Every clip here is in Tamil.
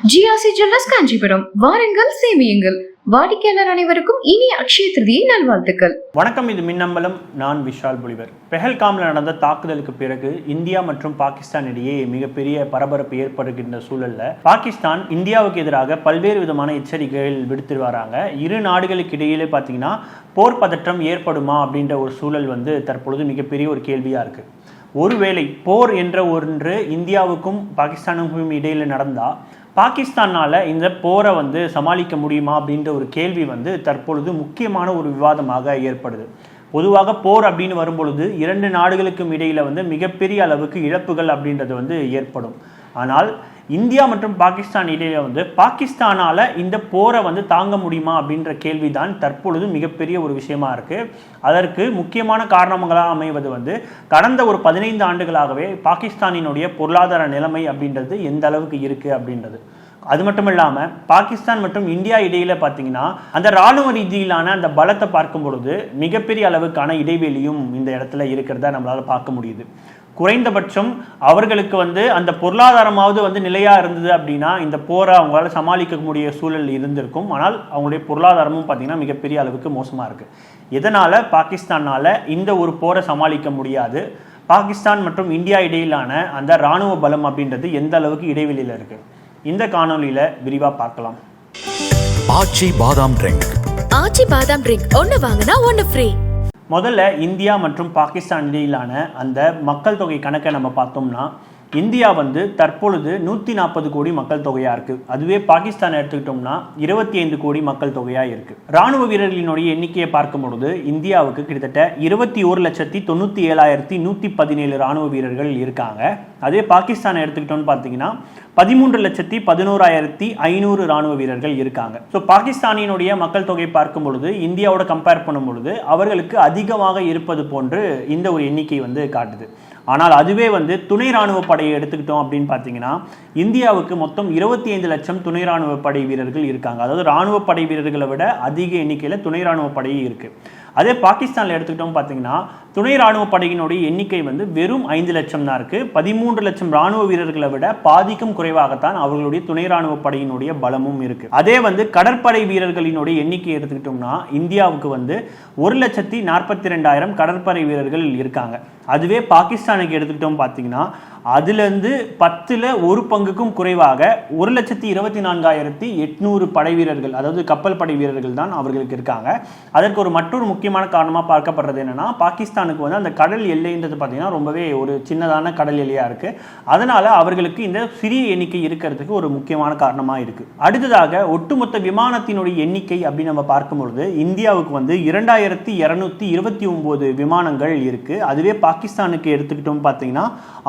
GRC jewellers Kanchipuram. வாருங்கள் சேமியுங்கள். வாடிக்கையாளர் அனைவருக்கும் இனிய அக்ஷய திருதியை நல்வாழ்த்துக்கள். வணக்கம் இது மின்னம்பலம். நான் விஷால் புலிவர். பெஹல்காமில் நடந்த தாக்குதலுக்கு பிறகு இந்தியா மற்றும் பாகிஸ்தான் இடையே மிகப்பெரிய பரபரப்பு ஏற்படுகின்ற சூழல்ல பாகிஸ்தான் இந்தியாவுக்கு எதிராக பல்வேறு விதமான எச்சரிக்கைகள் விடுத்து வராங்க. இரு நாடுகளுக்கு இடையிலே பார்த்தீங்கன்னா போர் பதற்றம் ஏற்படுமா அப்படின்ற ஒரு சூழல் வந்து தற்பொழுது மிகப்பெரிய ஒரு கேள்வியாக இருக்கு. ஒருவேளை போர் என்ற ஒன்று இந்தியாவுக்கும் பாகிஸ்தானுக்கும் இடையில் நடந்தால் பாகிஸ்தானால் இந்த போரை வந்து சமாளிக்க முடியுமா அப்படின்ற ஒரு கேள்வி வந்து தற்பொழுது முக்கியமான ஒரு விவாதமாக ஏற்படுது. பொதுவாக போர் அப்படின்னு வரும்பொழுது இரண்டு நாடுகளுக்கும் இடையில் வந்து மிகப்பெரிய அளவுக்கு இழப்புகள் அப்படின்றது வந்து ஏற்படும். ஆனால் இந்தியா மற்றும் பாகிஸ்தான் இடையில வந்து பாகிஸ்தானால இந்த போரை வந்து தாங்க முடியுமா அப்படின்ற கேள்விதான் தற்பொழுது மிகப்பெரிய ஒரு விஷயமா இருக்கு. அதற்கு முக்கியமான காரணங்களாக அமைவது வந்து கடந்த ஒரு பதினைந்து ஆண்டுகளாகவே பாகிஸ்தானினுடைய பொருளாதார நிலைமை அப்படின்றது எந்த அளவுக்கு இருக்கு அப்படின்றது. அது மட்டும் இல்லாமல் பாகிஸ்தான் மற்றும் இந்தியா இடையில பார்த்தீங்கன்னா அந்த இராணுவ ரீதியிலான அந்த பலத்தை பார்க்கும் பொழுது மிகப்பெரிய அளவுக்கான இடைவெளியும் இந்த இடத்துல இருக்கிறத நம்மளால பார்க்க முடியுது. குறைந்தபட்சம் அவர்களுக்கு வந்து அந்த பொருளாதாரமாவது வந்து நிலையா இருந்தது அப்படின்னா இந்த போரை அவங்களால சமாளிக்க முடிய சூழல் இருந்திருக்கும். ஆனால் அவங்களுடைய பொருளாதாரமும் பார்த்தீங்கன்னா மிகப்பெரிய அளவுக்கு மோசமா இருக்கு. இதனால பாகிஸ்தானால இந்த ஒரு போரை சமாளிக்க முடியாது. பாகிஸ்தான் மற்றும் இந்தியா இடையிலான அந்த ராணுவ பலம் அப்படின்றது எந்த அளவுக்கு இடைவெளியில் இருக்கு? இந்த காணொளியில விரிவா பார்க்கலாம். ஆச்சி பாதாம் ட்ரிங்க் ஆச்சி பாதாம் ட்ரிங்க் ஒன்னு வாங்கினா ஒன்னு ஃப்ரீ முதல்ல இந்தியா மற்றும் பாகிஸ்தான் இடையிலான அந்த மக்கள் தொகை கணக்கை நம்ம பார்த்தோம்னா இந்தியா வந்து தற்பொழுது நூற்றி நாற்பது கோடி மக்கள் தொகையாக இருக்குது அதுவே பாகிஸ்தான் எடுத்துக்கிட்டோம்னா இருபத்தி ஐந்து கோடி மக்கள் தொகையாக இருக்குது ராணுவ வீரர்களினுடைய எண்ணிக்கையை பார்க்கும் பொழுது இந்தியாவுக்கு கிட்டத்தட்ட இருபத்தி ஒரு லட்சத்தி தொண்ணூற்றி ஏழாயிரத்தி நூற்றி பதினேழு ராணுவ வீரர்கள் இருக்காங்க. அதே பாகிஸ்தானை எடுத்துக்கிட்டோம்னு பார்த்தீங்கன்னா பதிமூன்று லட்சத்தி பதினோராயிரத்தி ஐநூறு ராணுவ வீரர்கள் இருக்காங்க. ஸோ பாகிஸ்தானினுடைய மக்கள் தொகை பார்க்கும் பொழுது இந்தியாவோட கம்பேர் பண்ணும் பொழுது அவர்களுக்கு அதிகமாக இருப்பது போன்று இந்த ஒரு எண்ணிக்கை வந்து காட்டுது. ஆனால் அதுவே வந்து துணை ராணுவ படையை எடுத்துக்கிட்டோம் அப்படின்னு பார்த்தீங்கன்னா இந்தியாவுக்கு மொத்தம் இருபத்தி ஐந்து லட்சம் துணை ராணுவ படை வீரர்கள் இருக்காங்க. அதாவது ராணுவ படை வீரர்களை விட அதிக எண்ணிக்கையில் துணை ராணுவ படை இருக்கு. அதே பாகிஸ்தானில் எடுத்துக்கிட்டோம் பார்த்தீங்கன்னா துணை ராணுவ படையினுடைய எண்ணிக்கை வந்து வெறும் ஐந்து லட்சம் தான் இருக்கு. பதிமூன்று லட்சம் ராணுவ வீரர்களை விட பாதிக்கும் குறைவாகத்தான் அவர்களுடைய துணை ராணுவ படையினுடைய பலமும் இருக்கு. அதே வந்து கடற்படை வீரர்களினுடைய எண்ணிக்கை எடுத்துக்கிட்டோம்னா இந்தியாவுக்கு வந்து ஒரு லட்சத்தி நாற்பத்தி ரெண்டாயிரம் கடற்படை வீரர்கள் இருக்காங்க. அதுவே பாகிஸ்தானுக்கு எடுத்துக்கிட்டோம் பார்த்தீங்கன்னா அதுலேருந்து பத்தில் ஒரு பங்குக்கும் குறைவாக ஒரு லட்சத்தி இருபத்தி நான்காயிரத்தி எட்நூறு படை வீரர்கள் அதாவது கப்பல் படை வீரர்கள் தான் அவர்களுக்கு இருக்காங்க. அதற்கு ஒரு மற்றொரு முக்கியமான காரணமாக பார்க்கப்படுறது என்னன்னா பாகிஸ்தானுக்கு வந்து அந்த கடல் எல்லைன்றது பார்த்தீங்கன்னா ரொம்பவே ஒரு சின்னதான கடல் எல்லையாக இருக்குது அதனால அவர்களுக்கு இந்த சிறிய எண்ணிக்கை இருக்கிறதுக்கு ஒரு முக்கியமான காரணமாக இருக்குது அடுத்ததாக ஒட்டுமொத்த விமானத்தினுடைய எண்ணிக்கை அப்படின்னு நம்ம பார்க்கும் பொழுது இந்தியாவுக்கு வந்து இரண்டாயிரத்தி இரநூத்தி இருபத்தி ஒன்பது விமானங்கள் இருக்கு. அதுவே பாகிஸ்தானுக்கு எடுத்துக்கிட்டோம் பார்த்தீங்கன்னா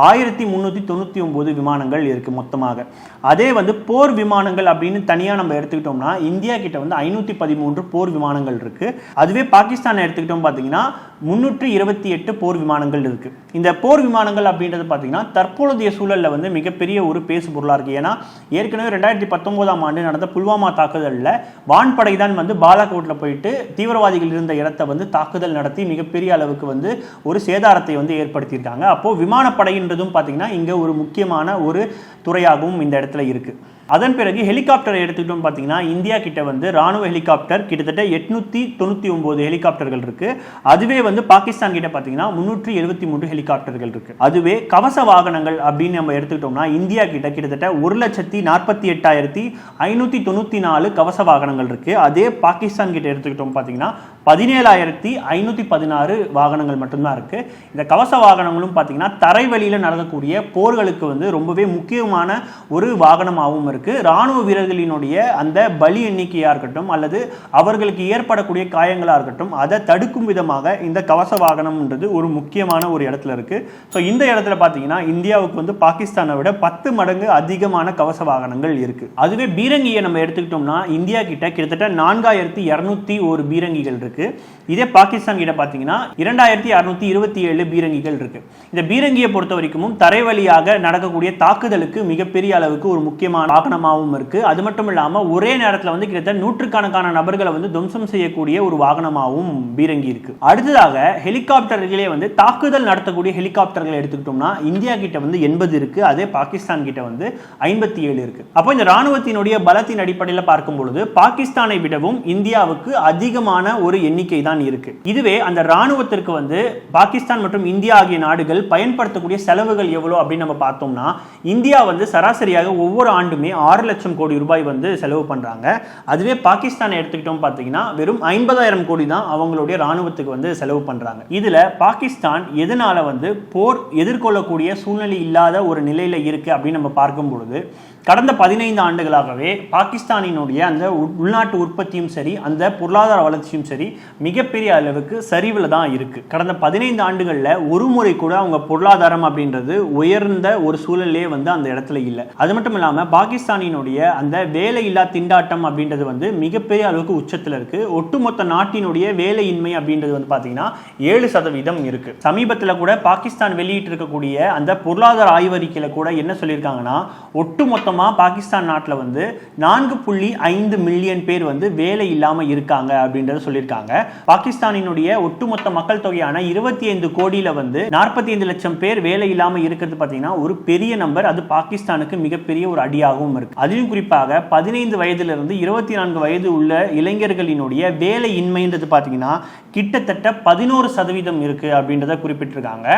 ஆயிரத்தி முந்நூற்றி தொண்ணூற்றி ஒம்பது விமானங்கள் இருக்கு மொத்தமாக. அதே வந்து போர் விமானங்கள் அப்படின்னு தனியாக நம்ம எடுத்துக்கிட்டோம்னா இந்தியா கிட்ட வந்து ஐநூற்றி பதிமூன்று போர் விமானங்கள் இருக்கு. அதுவே பாகிஸ்தான் எடுத்துக்கிட்டோம் பார்த்தீங்கன்னா முன்னூற்றி இருபத்தி எட்டு போர் விமானங்கள் இருக்குது இந்த போர் விமானங்கள் அப்படின்றது பார்த்தீங்கன்னா தற்பொழுதைய சூழலில் வந்து மிகப்பெரிய ஒரு பேசு பொருளாக இருக்குது ஏன்னா ஏற்கனவே ரெண்டாயிரத்தி பத்தொன்பதாம் ஆண்டு நடந்த புல்வாமா தாக்குதலில் வான்படை தான் வந்து பாலாகோட்டில் போயிட்டு தீவிரவாதிகள் இருந்த இடத்தை வந்து தாக்குதல் நடத்தி மிகப்பெரிய அளவுக்கு வந்து ஒரு சேதாரத்தை வந்து ஏற்படுத்தியிருக்காங்க. அப்போது விமானப்படைன்றதும் பார்த்தீங்கன்னா இங்கே ஒரு முக்கியமான ஒரு துறையாகவும் இந்த இடத்துல இருக்குது அதன் பிறகு ஹெலிகாப்டரை எடுத்துக்கிட்டோம் பார்த்தீங்கன்னா இந்தியா கிட்ட வந்து ராணுவ ஹெலிகாப்டர் கிட்டத்தட்ட எட்நூத்தி தொண்ணூற்றி ஒன்பது ஹெலிகாப்டர்கள் இருக்கு. அதுவே வந்து பாகிஸ்தான் கிட்ட பார்த்தீங்கன்னா முன்னூற்றி எழுபத்தி மூன்று ஹெலிகாப்டர்கள் இருக்கு. அதுவே கவச வாகனங்கள் அப்படின்னு நம்ம எடுத்துக்கிட்டோம்னா இந்தியா கிட்ட கிட்டத்தட்ட ஒரு லட்சத்தி நாற்பத்தி எட்டாயிரத்தி ஐநூற்றி தொண்ணூற்றி நாலு கவச வாகனங்கள் இருக்கு. அதே பாகிஸ்தான் கிட்ட எடுத்துக்கிட்டோம் பார்த்தீங்கன்னா பதினேழாயிரத்தி ஐநூற்றி பதினாறு வாகனங்கள் மட்டும்தான் இருக்கு. இந்த கவச வாகனங்களும் பார்த்தீங்கன்னா தரைவழியில் நடக்கக்கூடிய போர்களுக்கு வந்து ரொம்பவே முக்கியமான ஒரு வாகனமாகவும் இருக்குது ராணுவ வீரர்களினுடைய அந்த பலி எண்ணிக்கையாக இருக்கட்டும் அல்லது அவர்களுக்கு ஏற்படக்கூடிய காயங்களாக இருக்கட்டும் அதை தடுக்கும் விதமாக இந்த கவச வாகனம்ன்றது ஒரு முக்கியமான ஒரு இடத்துல இருக்குது ஸோ இந்த இடத்துல பார்த்தீங்கன்னா இந்தியாவுக்கு வந்து பாகிஸ்தானை விட பத்து மடங்கு அதிகமான கவச வாகனங்கள் இருக்கு. அதுவே பீரங்கியை நம்ம எடுத்துக்கிட்டோம்னா இந்தியா கிட்ட கிட்டத்தட்ட நான்காயிரத்தி இரநூத்தி ஒரு பீரங்கிகள் இருக்கு. இதே பாகிஸ்தான் கிட்ட பார்த்தீங்கன்னா இரண்டாயிரத்தி அறுநூத்தி இருபத்தி ஏழு பீரங்கிகள் இருக்கு. இந்த பீரங்கியை பொறுத்த வரைக்கும் தரை வழியாக நடக்கக்கூடிய தாக்குதலுக்கு மிகப்பெரிய அளவுக்கு ஒரு முக்கியமான வாகனமாகவும் இருக்கு. அது மட்டும் இல்லாமல் ஒரே நேரத்தில் வந்து கிட்டத்தட்ட நூற்றுக்கணக்கான நபர்களை வந்து துவம்சம் செய்யக்கூடிய ஒரு வாகனமாகவும் பீரங்கி இருக்கு. அடுத்ததாக ஹெலிகாப்டர்களே வந்து தாக்குதல் நடத்தக்கூடிய ஹெலிகாப்டர்களை எடுத்துக்கிட்டோம்னா இந்தியா கிட்ட வந்து எண்பது இருக்கு. அதே பாகிஸ்தான் கிட்ட வந்து ஐம்பத்தி ஏழு இருக்கு. அப்போ இந்த ராணுவத்தினுடைய பலத்தின் அடிப்படையில் பார்க்கும் பொழுது பாகிஸ்தானை விடவும் இந்தியாவுக்கு அதிகமான ஒரு எண்ணிக்கை தான் இருக்கு. இதுவே அந்த ராணுவத்திற்கு வந்து பாகிஸ்தான் மற்றும் இந்தியா ஆகிய நாடுகள் பயன்படுத்தக்கூடிய செலவுகள் எவ்வளோ அப்படின்னு நம்ம பார்த்தோம்னா இந்தியா வந்து சராசரியாக ஒவ்வொரு ஆண்டுமே ஆறு லட்சம் கோடி ரூபாய் வந்து செலவு பண்ணுறாங்க அதுவே பாகிஸ்தானை எடுத்துக்கிட்டோம் பார்த்தீங்கன்னா வெறும் ஐம்பதாயிரம் கோடி தான் அவங்களுடைய ராணுவத்துக்கு வந்து செலவு பண்ணுறாங்க இதில் பாகிஸ்தான் எதனால் வந்து போர் எதிர்கொள்ளக்கூடிய சூழ்நிலை இல்லாத ஒரு நிலையில் இருக்குது அப்படின்னு நம்ம பார்க்கும் பொழுது கடந்த பதினைந்து ஆண்டுகளாகவே பாகிஸ்தானினுடைய அந்த உள்நாட்டு உற்பத்தியும் சரி அந்த பொருளாதார வளர்ச்சியும் சரி மிகப்பெரிய அளவுக்கு சரிவில் தான் இருக்குது கடந்த பதினைந்து ஆண்டுகளில் ஒரு முறை கூட அவங்க பொருளாதாரம் அப்படின்றது உயர்ந்த ஒரு சூழலே வந்து அந்த இடத்துல இல்லை. அது மட்டும் இல்லாமல் பாகிஸ்தானினுடைய அந்த வேலையில்லா திண்டாட்டம் அப்படின்றது வந்து மிகப்பெரிய அளவுக்கு உச்சத்தில் இருக்குது ஒட்டுமொத்த நாட்டினுடைய வேலையின்மை அப்படின்றது வந்து பார்த்தீங்கன்னா ஏழு சதவீதம் இருக்குது சமீபத்தில் கூட பாகிஸ்தான் வெளியிட்டிருக்கக்கூடிய அந்த பொருளாதார ஆய்வறிக்கையில் கூட என்ன சொல்லியிருக்காங்கன்னா மொத்தமாக பாகிஸ்தான் நாட்டில் வந்து நான்கு புள்ளி ஐந்து மில்லியன் பேர் வந்து வேலை இல்லாமல் இருக்காங்க அப்படின்றத சொல்லியிருக்காங்க. பாகிஸ்தானினுடைய ஒட்டுமொத்த மக்கள் தொகையான இருபத்தி ஐந்து கோடியில் வந்து நாற்பத்தி ஐந்து லட்சம் பேர் வேலை இல்லாமல் இருக்கிறது பார்த்தீங்கன்னா ஒரு பெரிய நம்பர். அது பாகிஸ்தானுக்கு மிகப்பெரிய ஒரு அடியாகவும் இருக்கு. அதிலும் குறிப்பாக பதினைந்து வயதிலிருந்து இருபத்தி நான்கு வயது உள்ள இளைஞர்களினுடைய வேலை இன்மைன்றது பார்த்தீங்கன்னா கிட்டத்தட்ட பதினோரு சதவீதம் இருக்கு அப்படின்றத குறிப்பிட்டிருக்காங்க.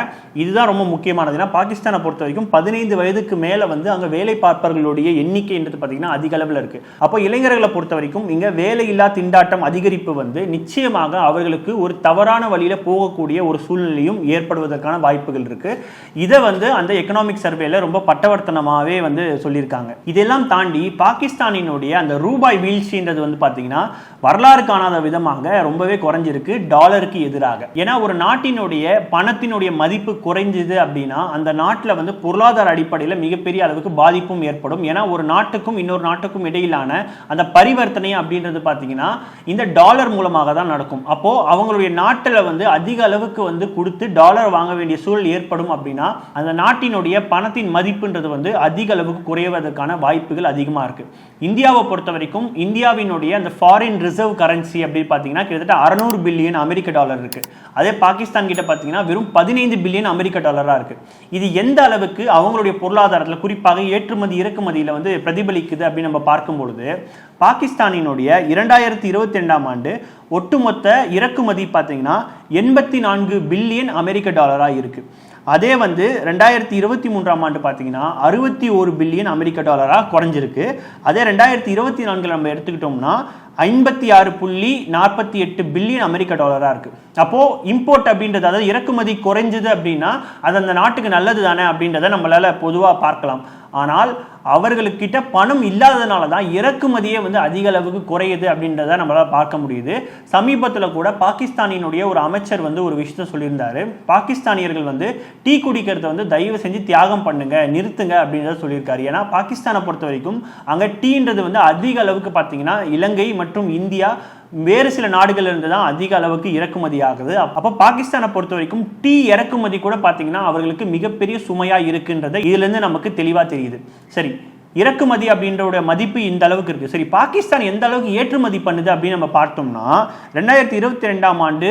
இதுதான் ரொம்ப முக்கியமானது. ஏன்னா பாகிஸ்தானை பொறுத்த வரைக்கும் பதினைந்து வயதுக்கு மேலே வந்து அங்கே வேலை பார்ப்பவர்கள் இளைஞர்களுடைய எண்ணிக்கைன்றது பார்த்தீங்கன்னா அதிக அளவில் இருக்கு. அப்போ இளைஞர்களை பொறுத்த வரைக்கும் இங்க வேலையில்லா திண்டாட்டம் அதிகரிப்பு வந்து நிச்சயமாக அவர்களுக்கு ஒரு தவறான வழியில போகக்கூடிய ஒரு சூழ்நிலையும் ஏற்படுவதற்கான வாய்ப்புகள் இருக்கு. இதை வந்து அந்த எக்கனாமிக் சர்வேல ரொம்ப பட்டவர்த்தனமாகவே வந்து சொல்லியிருக்காங்க. இதெல்லாம் தாண்டி பாகிஸ்தானினுடைய அந்த ரூபாய் வீழ்ச்சின்றது வந்து பார்த்தீங்கன்னா வரலாறு காணாத விதமாக ரொம்பவே குறைஞ்சிருக்கு. டாலருக்கு எதிராக. ஏன்னா ஒரு நாட்டினுடைய பணத்தினுடைய மதிப்பு குறைஞ்சது அப்படின்னா அந்த நாட்டில் வந்து பொருளாதார அடிப்படையில் மிகப்பெரிய அளவுக்கு பாதிப்பும் ஏற்படும். ஏன்னா ஒரு நாட்டுக்கும் இன்னொரு நாட்டுக்கும் இடையிலான அந்த பரிவர்த்தனை அப்படின்றது பார்த்தீங்கன்னா இந்த டாலர் மூலமாக தான் நடக்கும். அப்போ அவங்களுடைய நாட்டில் வந்து அதிக அளவுக்கு வந்து கொடுத்து டாலர் வாங்க வேண்டிய சூழல் ஏற்படும் அப்படின்னா அந்த நாட்டினுடைய பணத்தின் மதிப்புன்றது வந்து அதிக அளவுக்கு குறைவதற்கான வாய்ப்புகள் அதிகமாக இருக்கு. இந்தியாவை பொறுத்த வரைக்கும் இந்தியாவினுடைய அந்த ஃபாரின் ரிசர்வ் கரன்சி அப்படின்னு பார்த்தீங்கன்னா கிட்டத்தட்ட அறநூறு பில்லியன் அமெரிக்க டாலர் இருக்கு. அதே பாகிஸ்தான் கிட்ட பார்த்தீங்கன்னா வெறும் பதினைந்து பில்லியன் அமெரிக்க டாலராக இருக்கு. இது எந்த அளவுக்கு அவங்களுடைய பொருளாதாரத்தில் குறிப்பாக ஏற்றுமதி இறக்குமதி இறக்குமதியில் வந்து பிரதிபலிக்குது அப்படின்னு நம்ம பார்க்கும் பொழுது பாகிஸ்தானினுடைய இரண்டாயிரத்தி இருபத்தி ரெண்டாம் ஆண்டு ஒட்டுமொத்த இறக்குமதி பார்த்தீங்கன்னா எண்பத்தி நான்கு பில்லியன் அமெரிக்க டாலராக இருக்கு. அதே வந்து ரெண்டாயிரத்தி இருபத்தி மூன்றாம் ஆண்டு பார்த்தீங்கன்னா அறுபத்தி ஒரு பில்லியன் அமெரிக்க டாலராக குறைஞ்சிருக்கு. அதே ரெண்டாயிரத்தி இருபத்தி நான்கில் நம்ம எடுத்துக்கிட்டோம்னா ஐம்பத்தி ஆறு புள்ளி நாற்பத்தி எட்டு பில்லியன் அமெரிக்க டாலராக இருக்கு. அப்போ இம்போர்ட் அப்படின்றது அதாவது இறக்குமதி குறைஞ்சது அப்படின்னா அது அந்த நாட்டுக்கு நல்லது தானே அப்படின்றத நம்மளால பொதுவாக பார்க்கலாம். ஆனால் அவர்களுக்கிட்ட பணம் இல்லாததுனால தான் இறக்குமதியே வந்து அதிக அளவுக்கு குறையுது அப்படின்றத நம்மளால் பார்க்க முடியுது. சமீபத்தில் கூட பாகிஸ்தானினுடைய ஒரு அமைச்சர் வந்து ஒரு விஷயத்த சொல்லியிருந்தாரு. பாகிஸ்தானியர்கள் வந்து டீ குடிக்கிறத வந்து தயவு செஞ்சு தியாகம் பண்ணுங்க நிறுத்துங்க அப்படின்றத சொல்லியிருக்காரு. ஏன்னா பாகிஸ்தானை பொறுத்த வரைக்கும் அங்கே டீன்றது வந்து அதிக அளவுக்கு பார்த்தீங்கன்னா இலங்கை மற்றும் இந்தியா வேறு சில நாடுகள்ல இருந்து தான் அதிக அளவுக்கு இறக்குமதி ஆகுது. அப்போ பாகிஸ்தானை பொறுத்த வரைக்கும் டீ இறக்குமதி கூட பார்த்தீங்கன்னா அவர்களுக்கு மிகப்பெரிய சுமையா இருக்குன்றதை இதுல இருந்து நமக்கு தெளிவாக தெரியுது. சரி இறக்குமதி அப்படின்றோட மதிப்பு இந்த அளவுக்கு இருக்குது சரி பாகிஸ்தான் எந்த அளவுக்கு ஏற்றுமதி பண்ணுது அப்படின்னு நம்ம பார்த்தோம்னா ரெண்டாயிரத்தி இருபத்தி ரெண்டாம் ஆண்டு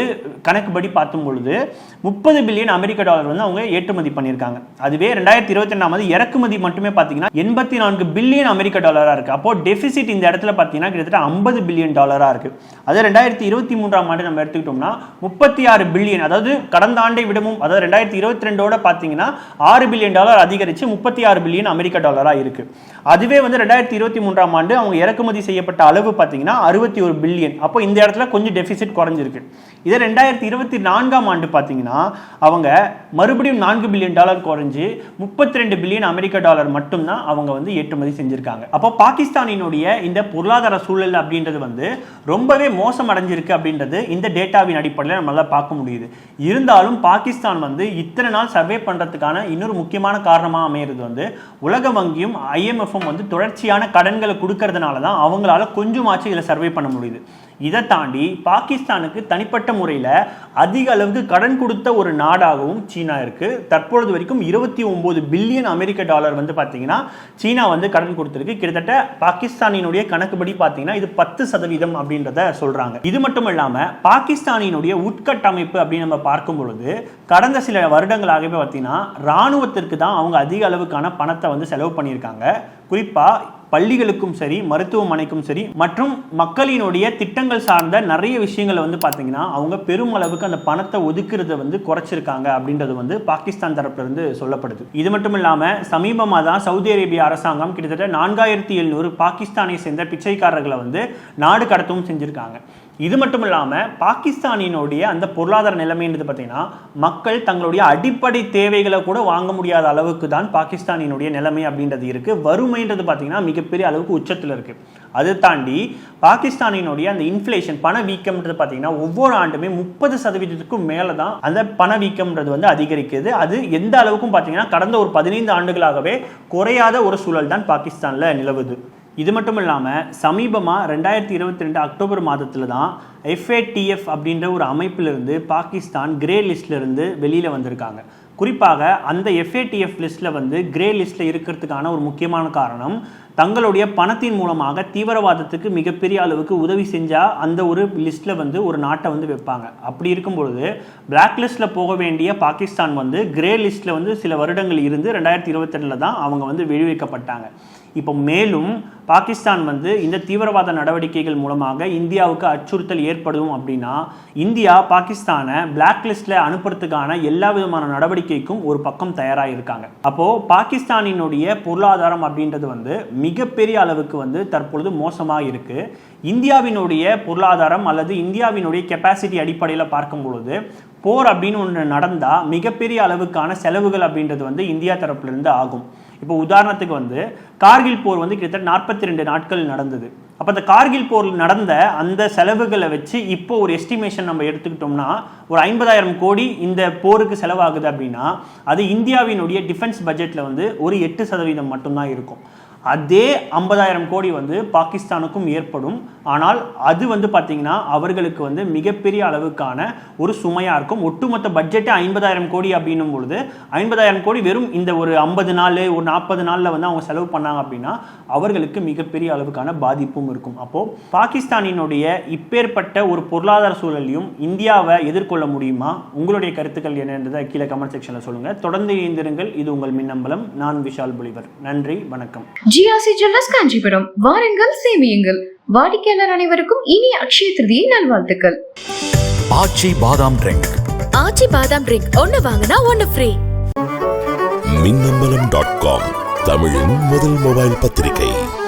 கணக்குப்படி பார்த்தும் பொழுது முப்பது பில்லியன் அமெரிக்க டாலர் வந்து அவங்க ஏற்றுமதி பண்ணியிருக்காங்க. அதுவே ரெண்டாயிரத்தி இருபத்தி ரெண்டாம் ஆண்டு இறக்குமதி மட்டுமே பார்த்தீங்கன்னா எண்பத்தி நான்கு பில்லியன் அமெரிக்க டாலராக இருக்குது அப்போ டெபிசிட் இந்த இடத்துல பார்த்தீங்கன்னா கிட்டத்தட்ட ஐம்பது பில்லியன் டாலராக இருக்குது அதாவது ரெண்டாயிரத்தி இருபத்தி மூன்றாம் ஆண்டு நம்ம எடுத்துக்கிட்டோம்னா முப்பத்தி ஆறு பில்லியன் அதாவது கடந்த ஆண்டை விடவும் அதாவது ரெண்டாயிரத்தி இருபத்தி ரெண்டோட பார்த்தீங்கன்னா ஆறு பில்லியன் டாலர் அதிகரித்து முப்பத்தி ஆறு பில்லியன் அமெரிக்க டாலராக இருக்குது அதுவே வந்து ரெண்டாயிரத்தி இருபத்தி மூன்றாம் ஆண்டு அவங்க இறக்குமதி செய்யப்பட்ட அளவு பார்த்தீங்கன்னா அறுபத்தி ஒரு பில்லியன். அப்போ இந்த இடத்துல கொஞ்சம் டெபிசிட் குறைஞ்சிருக்கு. இதே ரெண்டாயிரத்தி இருபத்தி நான்காம் ஆண்டு பார்த்தீங்கன்னா அவங்க மறுபடியும் நான்கு பில்லியன் டாலர் குறைஞ்சி முப்பத்தி ரெண்டு பில்லியன் அமெரிக்க டாலர் மட்டும்தான் அவங்க வந்து ஏற்றுமதி செஞ்சிருக்காங்க. அப்போ பாகிஸ்தானினுடைய இந்த பொருளாதார சூழல் அப்படின்றது வந்து ரொம்பவே மோசம் அடைஞ்சிருக்கு அப்படின்றது இந்த டேட்டாவின் அடிப்படையில் நம்மளால் பார்க்க முடியுது. இருந்தாலும் பாகிஸ்தான் வந்து இத்தனை நாள் சர்வே பண்ணுறதுக்கான இன்னொரு முக்கியமான காரணமாக அமையிறது வந்து உலக வங்கியும் ஐஎம்எஃப்பும் வந்து தொடர்ச்சியான கடன்களை கொடுக்கறதுனால தான் அவங்களால கொஞ்சமாச்சும் இதில் சர்வே பண்ண முடியுது. இதை தாண்டி பாகிஸ்தானுக்கு தனிப்பட்ட முறையில் அதிக அளவுக்கு கடன் கொடுத்த ஒரு நாடாகவும் சீனா இருக்குது தற்பொழுது வரைக்கும் இருபத்தி ஒம்பது பில்லியன் அமெரிக்க டாலர் வந்து பார்த்தீங்கன்னா சீனா வந்து கடன் கொடுத்துருக்கு. கிட்டத்தட்ட பாகிஸ்தானினுடைய கணக்குப்படி பார்த்தீங்கன்னா இது பத்து சதவீதம் அப்படின்றத சொல்கிறாங்க இது மட்டும் இல்லாமல் பாகிஸ்தானினுடைய உட்கட்டமைப்பு அப்படின்னு நம்ம பார்க்கும் பொழுது கடந்த சில வருடங்களாகவே பார்த்தீங்கன்னா ராணுவத்திற்கு தான் அவங்க அதிக அளவுக்கான பணத்தை வந்து செலவு பண்ணியிருக்காங்க. குறிப்பாக பள்ளிகளுக்கும் சரி மருத்துவமனைக்கும் சரி மற்றும் மக்களினுடைய திட்டங்கள் சார்ந்த நிறைய விஷயங்களை வந்து பார்த்தீங்கன்னா அவங்க பெருமளவுக்கு அந்த பணத்தை ஒதுக்குறத வந்து குறைச்சிருக்காங்க அப்படின்றது வந்து பாகிஸ்தான் தரப்பிலிருந்து சொல்லப்படுது. இது மட்டும் இல்லாமல் சமீபமாக தான் சவுதி அரேபிய அரசாங்கம் கிட்டத்தட்ட நான்காயிரத்தி எழுநூறு பாகிஸ்தானை சேர்ந்த பிச்சைக்காரர்களை வந்து நாடு கடத்தவும் செஞ்சுருக்காங்க. இது மட்டும் இல்லாமல் பாகிஸ்தானினுடைய அந்த பொருளாதார நிலைமைன்றது பார்த்தீங்கன்னா மக்கள் தங்களுடைய அடிப்படை தேவைகளை கூட வாங்க முடியாத அளவுக்கு தான் பாகிஸ்தானினுடைய நிலைமை அப்படின்றது இருக்குது வறுமைன்றது பார்த்தீங்கன்னா மிகப்பெரிய அளவுக்கு உச்சத்தில் இருக்குது அதை தாண்டி பாகிஸ்தானினுடைய அந்த இன்ஃப்ளேஷன் பண வீக்கம்ன்றது பார்த்தீங்கன்னா ஒவ்வொரு ஆண்டுமே முப்பது சதவீதத்துக்கும் மேலே தான் அந்த பண வீக்கம்ன்றது வந்து அதிகரிக்குது. அது எந்த அளவுக்கும் பார்த்தீங்கன்னா கடந்த ஒரு பதினைந்து ஆண்டுகளாகவே குறையாத ஒரு சூழல் தான் பாகிஸ்தானில் நிலவுது. இது மட்டும் இல்லாமல் சமீபமாக ரெண்டாயிரத்தி இருபத்தி ரெண்டு அக்டோபர் மாதத்தில் தான் எஃப்ஏடிஎஃப் அப்படின்ற ஒரு அமைப்பிலிருந்து பாகிஸ்தான் கிரே லிஸ்ட்லேருந்து வெளியில் வந்திருக்காங்க. குறிப்பாக அந்த எஃப்ஏடிஎஃப் லிஸ்ட்டில் வந்து கிரே லிஸ்ட்டில் இருக்கிறதுக்கான ஒரு முக்கியமான காரணம் தங்களுடைய பணத்தின் மூலமாக தீவிரவாதத்துக்கு மிகப்பெரிய அளவுக்கு உதவி செஞ்சால் அந்த ஒரு லிஸ்ட்டில் வந்து ஒரு நாட்டை வந்து வைப்பாங்க. அப்படி இருக்கும் பொழுது பிளாக் லிஸ்ட்டில் போக வேண்டிய பாகிஸ்தான் வந்து கிரே லிஸ்ட்டில் வந்து சில வருடங்கள் இருந்து ரெண்டாயிரத்தி இருபத்தெட்டில் தான் அவங்க வந்து விடுவிக்கப்பட்டாங்க இப்போ மேலும் பாகிஸ்தான் வந்து இந்த தீவிரவாத நடவடிக்கைகள் மூலமாக இந்தியாவுக்கு அச்சுறுத்தல் ஏற்படும் அப்படின்னா இந்தியா பாகிஸ்தானை பிளாக் லிஸ்ட்டில் அனுப்புறதுக்கான எல்லா விதமான நடவடிக்கைக்கும் ஒரு பக்கம் தயாராக இருக்காங்க அப்போது பாகிஸ்தானினுடைய பொருளாதாரம் அப்படின்றது வந்து மிகப்பெரிய அளவுக்கு வந்து தற்பொழுது மோசமாக இருக்குது இந்தியாவினுடைய பொருளாதாரம் அல்லது இந்தியாவினுடைய கெப்பாசிட்டி அடிப்படையில் பார்க்கும் பொழுது போர் அப்படின்னு ஒன்று நடந்தால் மிகப்பெரிய அளவுக்கான செலவுகள் அப்படின்றது வந்து இந்தியா தரப்புலேருந்து ஆகும். இப்போ உதாரணத்துக்கு வந்து கார்கில் போர் வந்து கிட்டத்தட்ட நாற்பத்தி ரெண்டு நாட்கள் நடந்தது. அப்போ அந்த கார்கில் போர் நடந்த அந்த செலவுகளை வச்சு இப்போ ஒரு எஸ்டிமேஷன் நம்ம எடுத்துக்கிட்டோம்னா ஒரு ஐம்பதாயிரம் கோடி இந்த போருக்கு செலவாகுது அப்படின்னா அது இந்தியாவினுடைய டிஃபென்ஸ் பட்ஜெட்டில் வந்து ஒரு எட்டு சதவீதம் மட்டும்தான் இருக்கும். அதே ஐம்பதாயிரம் கோடி வந்து பாகிஸ்தானுக்கும் ஏற்படும். ஆனால் அது வந்து பார்த்தீங்கன்னா அவர்களுக்கு வந்து மிகப்பெரிய அளவுக்கான ஒரு சுமையாக இருக்கும். ஒட்டுமொத்த பட்ஜெட்டே ஐம்பதாயிரம் கோடி அப்படின்னும் பொழுது ஐம்பதாயிரம் கோடி வெறும் இந்த ஒரு ஐம்பது நாள் ஒரு நாற்பது நாளில் வந்து அவங்க செலவு பண்ணாங்க அப்படின்னா அவர்களுக்கு மிகப்பெரிய அளவுக்கான பாதிப்பும் இருக்கும். அப்போது பாகிஸ்தானினுடைய இப்பேற்பட்ட ஒரு பொருளாதார சூழலையும் இந்தியாவை எதிர்கொள்ள முடியுமா? உங்களுடைய கருத்துக்கள் என்னன்றதை கீழே கமெண்ட் செக்ஷனில் சொல்லுங்கள் தொடர்ந்து இணைந்திருங்கள். இது உங்கள் மின்னம்பலம். நான் விஷால் புலிவர். நன்றி. வணக்கம். GRC jewellers Kanchipuram. வாருங்கள் சேமியுங்கள். வாடிக்கையாளர் அனைவருக்கும் இனிய அக்ஷய திருதியை நல்வாழ்த்துக்கள். ஆச்சி பாதாம் ட்ரிங்க். ஆச்சி பாதாம் ட்ரிங்க். ஒன்னு வாங்கினா ஒன்னு ஃப்ரீ மின்னம்பலம் டாட் காம் தமிழின் முதல் மொபைல் பத்திரிகை.